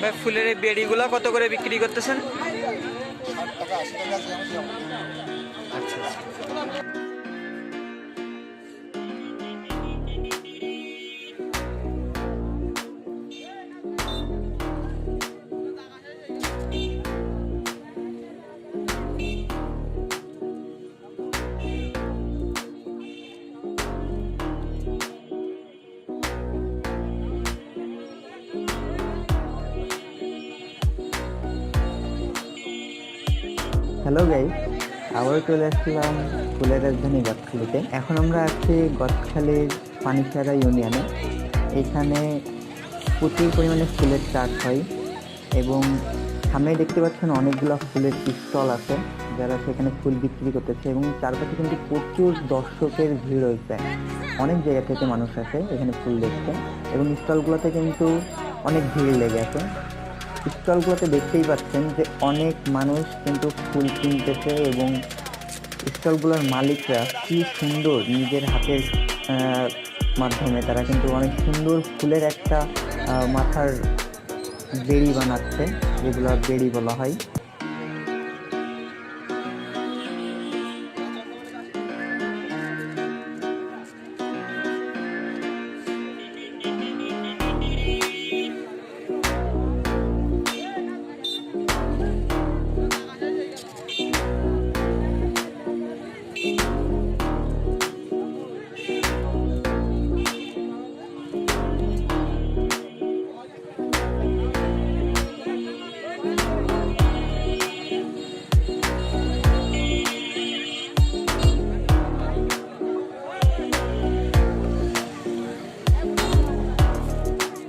ভাই ফুলের এই বেড়িগুলো কত করে বিক্রি করতেছেন? যেমন আচ্ছা। হ্যালো গাইস আবারও চলে আসলাম ফুলের রাজধানী গদখালিতে। এখন আমরা আছি গদখালির পানিসারা ইউনিয়নে। এখানে প্রচুর পরিমাণে ফুলের চাষ হয় এবং সামনে দেখতে পাচ্ছেন অনেকগুলো ফুলের স্টল আছে যারা সেখানে ফুল বিক্রি করতেছে এবং চারপাশে কিন্তু প্রচুর দর্শকের ভিড় হয়েছে অনেক জায়গা থেকে মানুষ আসে এখানে ফুল দেখতে এবং স্টলগুলোতে কিন্তু অনেক ভিড় লেগে আছে। স্টলগুলোতে দেখতেই পাচ্ছেন যে অনেক মানুষ কিন্তু ফুল কিনতেছে এবং স্টলগুলোর মালিকরা কি সুন্দর নিজের হাতের মাধ্যমে তারা কিন্তু অনেক সুন্দর ফুলের একটা মাথার বেড়ি বানাচ্ছে, যেগুলো বেড়ি বলা হয়।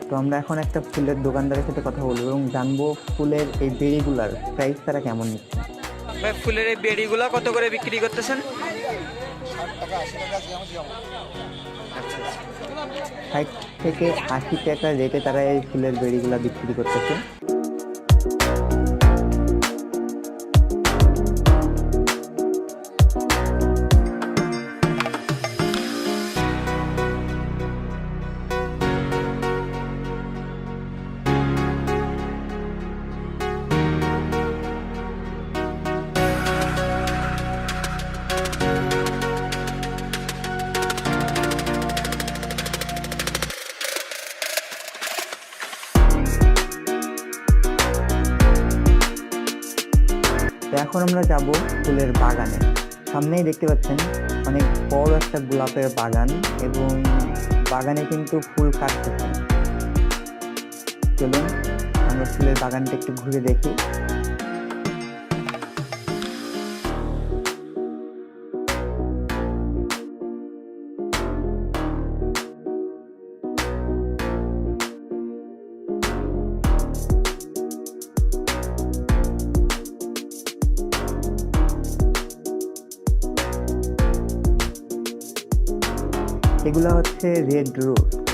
তো আমরা এখন একটা ফুলের দোকানদারের সাথে কথা বলব এবং জানব ফুলের এই বেড়িগুলার প্রাইস তারা কেমন নিচ্ছে। ভাই ফুলের এই বেড়িগুলো কত করে বিক্রি করতেছেন? ষাট আচ্ছা আচ্ছা। ষাট থেকে আশি টাকা রেটে তারা এই ফুলের বেড়িগুলা বিক্রি করতেছে। এখন আমরা যাব ফুলের বাগানে। সামনেই দেখতে পাচ্ছেন অনেক বড় একটা গোলাপের বাগান এবং বাগানে কিন্তু ফুল কাটতেছে। চলুন আমরা ফুলের বাগানটা একটু ঘুরে দেখি। এগুলো হচ্ছে রেড রোজ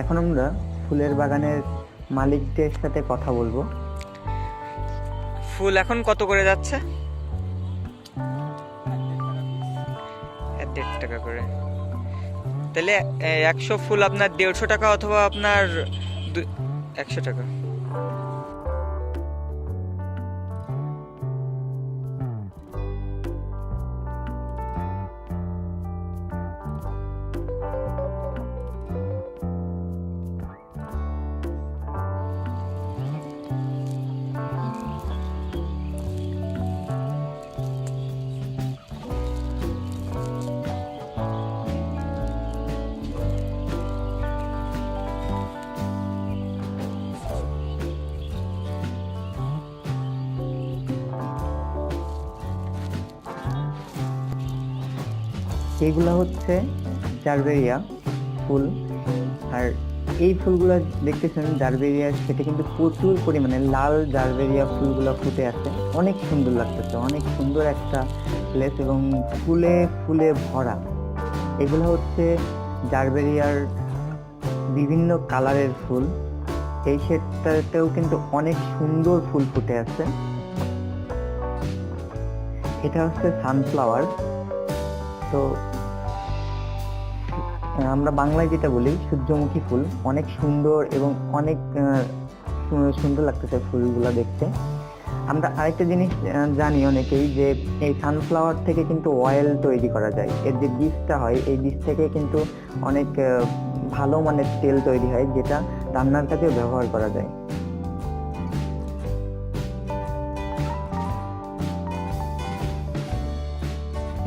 এখন আমরা ফুলের বাগানের মালিকদের সাথে কথা বলব। ফুল এখন কত করে যাচ্ছে? দেড় টাকা করে। তাহলে একশো ফুল আপনার দেড়শো টাকা অথবা আপনার একশো টাকা। এগুলো হচ্ছে জারবেরিয়া ফুল। আর এই ফুলগুলো দেখতেছেন জারবেরিয়া, সেটা কিন্তু প্রচুর পরিমাণে লাল জারবেরিয়া ফুলগুলো ফুটে আছে। অনেক সুন্দর লাগতেছে, অনেক সুন্দর একটা প্লেস এবং ফুলে ফুলে ভরা। এগুলো হচ্ছে জারবেরিয়ার বিভিন্ন কালারের ফুল। এই সেটটাতেও কিন্তু অনেক সুন্দর ফুল ফুটে আছে। এটা হচ্ছে সানফ্লাওয়ার। তো, আমরা বাংলায় যেটা বলি, সূর্যমুখী ফুল, অনেক সুন্দর এবং অনেক সুন্দর লাগতেছে ফুলগুলো দেখতে। আমরা আরেকটা জিনিস জানি অনেকেই যে, এই সানফ্লাওয়ার থেকে কিন্তু অয়েল তৈরি করা যায়। এর যে বীজটা হয়, এই বীজ থেকে কিন্তু অনেক ভালো মানের তেল তৈরি হয়, যেটা রান্নার কাজে ব্যবহার করা যায়।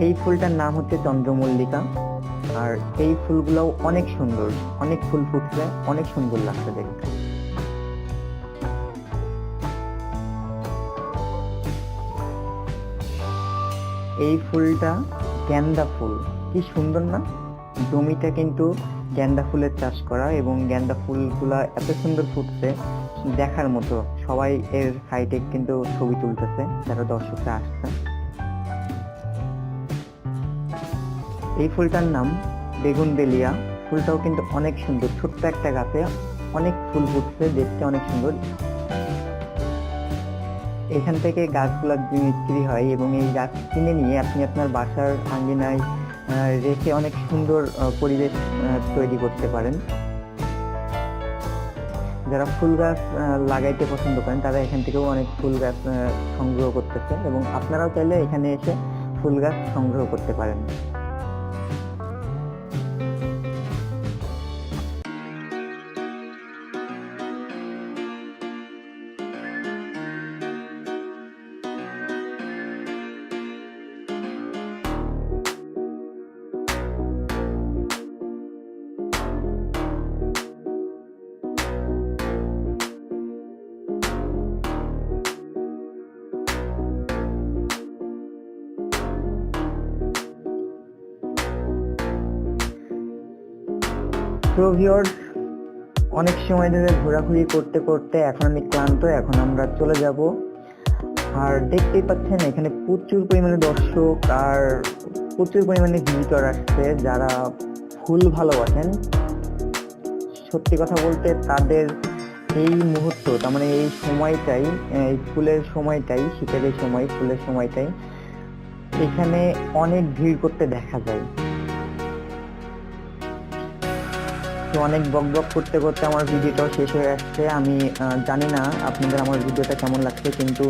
এই ফুলটার নাম হচ্ছে চন্দ্রমল্লিকা। আর এই ফুলগুলোও অনেক সুন্দর, অনেক ফুল ফুটছে, অনেক সুন্দর লাগছে দেখতে। এই ফুলটা গ্যান্দা ফুল। কি সুন্দর না? জমিটা কিন্তু গ্যান্দা ফুলের চাষ করা এবং গ্যান্দা ফুলগুলা এত সুন্দর ফুটছে, দেখার মতো। সবাই এর সাইডে কিন্তু ছবি তুলতেছে, যারা দর্শকরা আসছে। এই ফুলটার নাম বেগুন বেলিয়া। ফুলটাও কিন্তু অনেক সুন্দর। ছোট্ট একটা গাছে অনেক ফুল ফুটছে, দেখতে অনেক সুন্দর। এখান থেকে গাছগুলো বিক্রি হয় এবং এই গাছ কিনে নিয়ে আপনি আপনার বাসার আঙ্গিনায় রেখে অনেক সুন্দর পরিবেশ তৈরি করতে পারেন। যারা ফুল গাছ লাগাইতে পছন্দ করেন, তারা এখান থেকেও অনেক ফুল গাছ সংগ্রহ করতেছে এবং আপনারাও চাইলে এখানে এসে ফুল গাছ সংগ্রহ করতে পারেন। তো অনেক সময় ধরে ঘোরাঘুরি করতে করতে এখন আমি ক্লান্ত, এখন আমরা চলে যাব। আর দেখতেই পাচ্ছেন, এখানে প্রচুর পরিমাণে দর্শক আর প্রচুর পরিমাণে ভিজিটর আসছে যারা ফুল ভালোবাসেন। সত্যি কথা বলতে তাদের এই মুহূর্ত, তার মানে এই সময়টাই, এই ফুলের সময়টাই, শীতের সময়, ফুলের সময়টাই, এখানে অনেক ভিড় করতে দেখা যায়। তো অনেক বক বক করতে করতে আমার ভিডিওটাও শেষ হয়ে আসছে। আমি জানি না আপনাদের আমার ভিডিওটা কেমন লাগছে, কিন্তু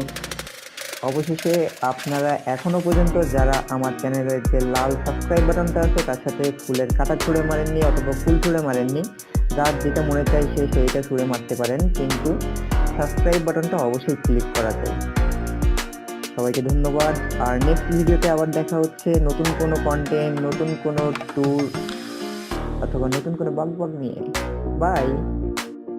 অবশেষে আপনারা এখনও পর্যন্ত যারা আমার চ্যানেলের যে লাল সাবস্ক্রাইব বাটনটা আছে, তার সাথে ফুলের কাটা ছুঁড়ে মারেননি অথবা ফুল ছুঁড়ে মারেননি, যার যেটা মনে চাই সে সেইটা ছুঁড়ে মারতে পারেন, কিন্তু সাবস্ক্রাইব বাটনটা অবশ্যই ক্লিক করা যায় সবাইকে ধন্যবাদ। আর নেক্সট ভিডিওতে আবার দেখা হচ্ছে নতুন কোনো কন্টেন্ট নতুন কোনো ট্যুর অথবা নতুন করে বাগ নিয়ে। বাই।